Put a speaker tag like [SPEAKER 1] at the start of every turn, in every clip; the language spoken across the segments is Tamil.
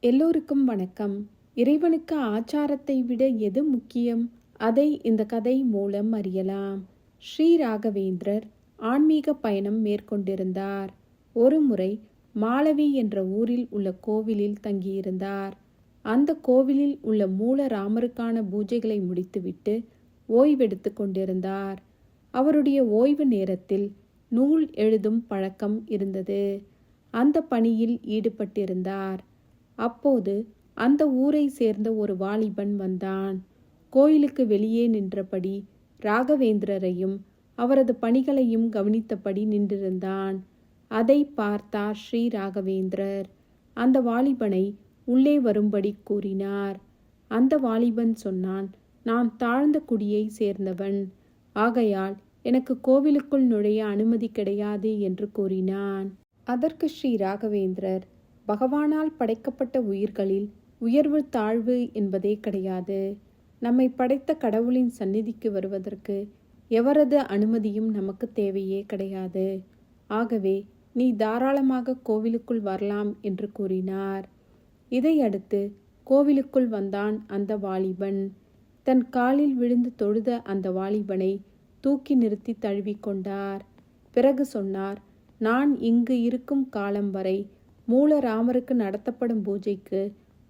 [SPEAKER 1] எல்லோருக்கும் வணக்கம். இறைவனுக்கு ஆச்சாரத்தை விட எது முக்கியம்? அதை இந்த கதை மூலம் அறியலாம். ஸ்ரீ ராகவேந்திரர் ஆன்மீக பயணம் மேற்கொண்டிருந்தார். ஒருமுறை மாளவி என்ற ஊரில் உள்ள கோவிலில் தங்கியிருந்தார். அந்த கோவிலில் உள்ள மூல ராமருக்கான பூஜைகளை முடித்துவிட்டு ஓய்வெடுத்து கொண்டிருந்தார். அவருடைய ஓய்வு நேரத்தில் நூல் எழுதும் பழக்கம் இருந்தது. அந்த பணியில் ஈடுபட்டிருந்தார். அப்போது அந்த ஊரை சேர்ந்த ஒரு வாலிபன் வந்தான். கோயிலுக்கு வெளியே நின்றபடி ராகவேந்திரரையும் அவரது பணிகளையும் கவனித்தபடி நின்றிருந்தான். அதை பார்த்தார் ஸ்ரீ ராகவேந்திரர். அந்த வாலிபனை உள்ளே வரும்படி கூறினார். அந்த வாலிபன் சொன்னான் நான் தாழ்ந்த குடியை சேர்ந்தவன். ஆகையால் எனக்கு கோவிலுக்குள் நுழைய அனுமதி கிடையாது என்று கூறினான். அதற்கு ஸ்ரீ ராகவேந்திரர் பகவானால் படைக்கப்பட்ட உயிர்களில் உயர்வு தாழ்வு என்பதே கிடையாது. நம்மை படைத்த கடவுளின் சந்நிதிக்கு வருவதற்கு எவரது அனுமதியும் நமக்கு தேவையே கிடையாது. ஆகவே நீ தாராளமாக கோவிலுக்குள் வரலாம் என்று கூறினார். இதையடுத்து கோவிலுக்குள் வந்தான் அந்த வாலிபன். தன் காலில் விழுந்து தொழுத அந்த வாலிபனை தூக்கி நிறுத்தி தழுவிக்கொண்டார். பிறகு சொன்னார் நான் இங்கு இருக்கும் காலம் வரை மூல ராமருக்கு நடத்தப்படும் பூஜைக்கு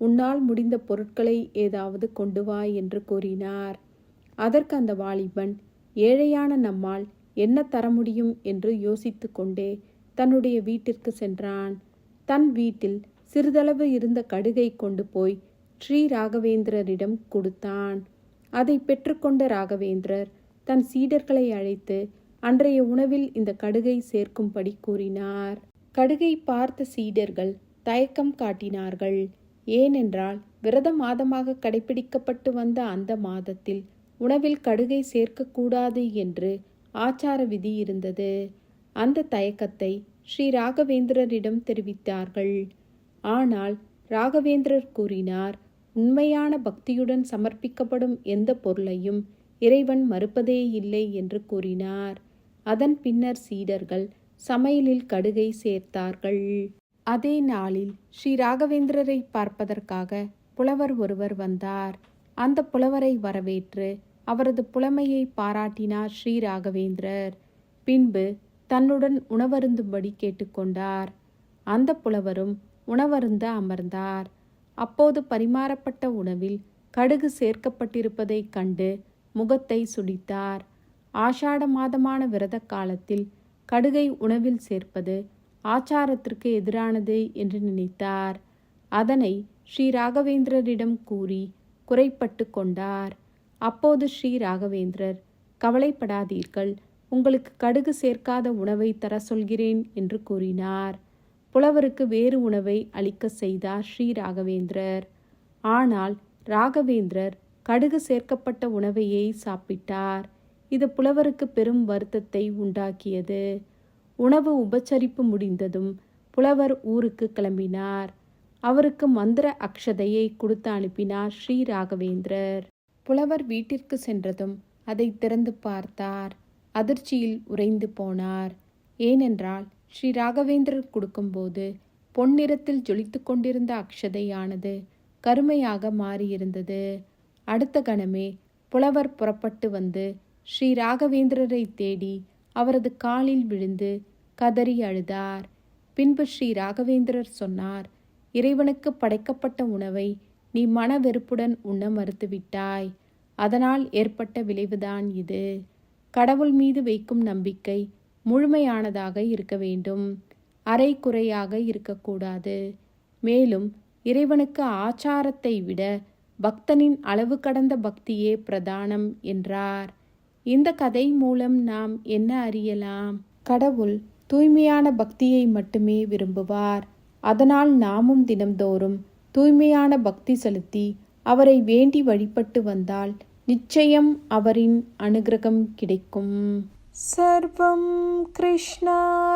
[SPEAKER 1] உன்னால் முடிந்த பொருட்களை ஏதாவது கொண்டு வா என்று கூறினார். அதற்கு அந்த வாலிபன் ஏழையான நம்மால் என்ன தர முடியும் என்று யோசித்து கொண்டே தன்னுடைய வீட்டிற்கு சென்றான். தன் வீட்டில் சிறிதளவு இருந்த கடுகை கொண்டு போய் ஸ்ரீ ராகவேந்திரரிடம் கொடுத்தான். அதை பெற்றுக்கொண்ட ராகவேந்திரர் தன் சீடர்களை அழைத்து அன்றைய உணவில் இந்த கடுகை சேர்க்கும்படி கூறினார். கடுகை பார்த்த சீடர்கள் தயக்கம் காட்டினார்கள். ஏனென்றால் விரத மாதமாக கடைபிடிக்கப்பட்டு வந்த அந்த மாதத்தில் உணவில் கடுகை சேர்க்கக்கூடாது என்று ஆச்சார விதி இருந்தது. அந்த தயக்கத்தை ஸ்ரீ ராகவேந்திரரிடம் தெரிவித்தார்கள். ஆனால் ராகவேந்திரர் கூறினார் உண்மையான பக்தியுடன் சமர்ப்பிக்கப்படும் எந்த பொருளையும் இறைவன் மறுப்பதே இல்லை என்று கூறினார். அதன் பின்னர் சீடர்கள் சமையலில் கடுகை சேர்த்தார்கள். அதே நாளில் ஸ்ரீ ராகவேந்திரரை பார்ப்பதற்காக புலவர் ஒருவர் வந்தார். அந்த புலவரை வரவேற்று அவரது புலமையை பாராட்டினார் ஸ்ரீ ராகவேந்திரர். பின்பு தன்னுடன் உணவருந்தும்படி கேட்டுக்கொண்டார் அந்த புலவரும் உணவருந்த அமர்ந்தார். அப்போது பரிமாறப்பட்ட உணவில் கடுகு சேர்க்கப்பட்டிருப்பதைக் கண்டு முகத்தை சுடித்தார் ஆஷாட மாதமான விரத காலத்தில் கடுகை உணவில் சேர்ப்பது ஆச்சாரத்திற்கு எதிரானது என்று நினைத்தார். அதனை ஸ்ரீ ராகவேந்திரரிடம் கூறி குறைப்பட்டு கொண்டார். அப்போது ஸ்ரீ ராகவேந்திரர் கவலைப்படாதீர்கள் உங்களுக்கு கடுகு சேர்க்காத உணவை தர சொல்கிறேன் என்று கூறினார். புலவருக்கு வேறு உணவை அளிக்க செய்தார் ஸ்ரீ ராகவேந்திரர். ஆனால் ராகவேந்திரர் கடுகு சேர்க்கப்பட்ட உணவையே சாப்பிட்டார். இது புலவருக்கு பெரும் வருத்தத்தை உண்டாக்கியது. உணவு உபச்சரிப்பு முடிந்ததும் புலவர் ஊருக்கு கிளம்பினார். அவருக்கு மந்திர அக்ஷதையை கொடுத்து அனுப்பினார் ஸ்ரீ ராகவேந்திரர் புலவர் வீட்டிற்கு சென்றதும் அதை திறந்து பார்த்தார். அதிர்ச்சியில் உறைந்து போனார். ஏனென்றால் ஸ்ரீ ராகவேந்திரர் கொடுக்கும்போது பொன்னிறத்தில் ஜொலித்து கொண்டிருந்த அக்ஷதையானது கருமையாக மாறியிருந்தது. அடுத்த கணமே புலவர் புறப்பட்டு வந்து ஸ்ரீ ராகவேந்திரரை தேடி அவரது காலில் விழுந்து கதறி அழுதார். பின்பு ஸ்ரீ ராகவேந்திரர் சொன்னார் இறைவனுக்கு படைக்கப்பட்ட உணவை நீ மன வெறுப்புடன் உண்ண மறுத்துவிட்டாய். அதனால் ஏற்பட்ட விளைவுதான் இது. கடவுள் மீது வைக்கும் நம்பிக்கை முழுமையானதாக இருக்க வேண்டும். அரை குறையாக இருக்கக்கூடாது. மேலும் இறைவனுக்கு ஆச்சாரத்தை விட பக்தனின் அளவு கடந்த பக்தியே பிரதானம் என்றார். இந்த கதை மூலம் நாம் என்ன அறியலாம்? கடவுள் தூய்மையான பக்தியை மட்டுமே விரும்புவார். அதனால் நாமும் தினம்தோறும் தூய்மையான பக்தி செலுத்தி அவரை வேண்டி வழிபட்டு வந்தால் நிச்சயம் அவரின் அனுகிரகம் கிடைக்கும். சர்வம் கிருஷ்ணார்பணமஸ்தூ